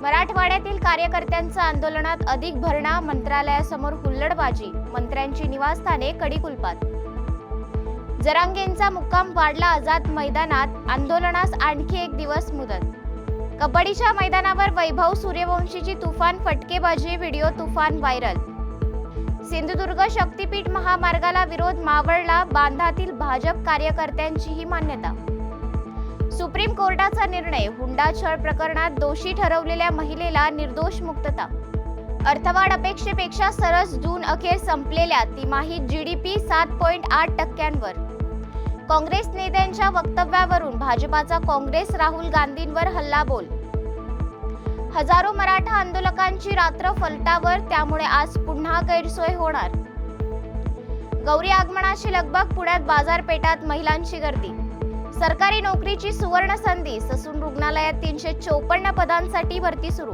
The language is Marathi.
मराठवाड्यातील कार्यकर्त्यांचा आंदोलनात अधिक भरणा मंत्रालयासमोर हुल्लडबाजी. मंत्र्यांची निवासस्थाने कडीकुलपात. जरांगेंचा मुक्काम वाढला आझाद मैदानात. आंदोलनास आणखी एक दिवस मुदत. कबड्डीच्या मैदानावर वैभव सूर्यवंशीची तुफान फटकेबाजी व्हिडिओ तुफान व्हायरल. सिंधुदुर्ग शक्तीपीठ महामार्गाला विरोध मावळला. बांधातील भाजप कार्यकर्त्यांचीही मान्यता. सुप्रीम कोर्टाचा निर्णय हुंडा छळ प्रकरणात दोषी ठरवलेल्या महिलेला निर्दोष मुक्तता. अर्थवाढ अपेक्षेपेक्षा सरस जून अखेर संपलेल्या तिमाहीत जीडीपी सात पॉईंट आठ टक्क्यांवर. काँग्रेस नेत्यांच्या वक्तव्यावरून भाजपाचा काँग्रेस राहुल गांधींवर हल्लाबोल. हजारो मराठा आंदोलकांची रात्र फलटावर त्यामुळे आज पुन्हा गैरसोय होणार. गौरी आगमनाची लगबग पुण्यात बाजारपेठात महिलांची गर्दी. सरकारी नोकरीची सुवर्ण संधी ससून रुग्णालयात तीनशे चोपन्न पदांसाठी भरती सुरू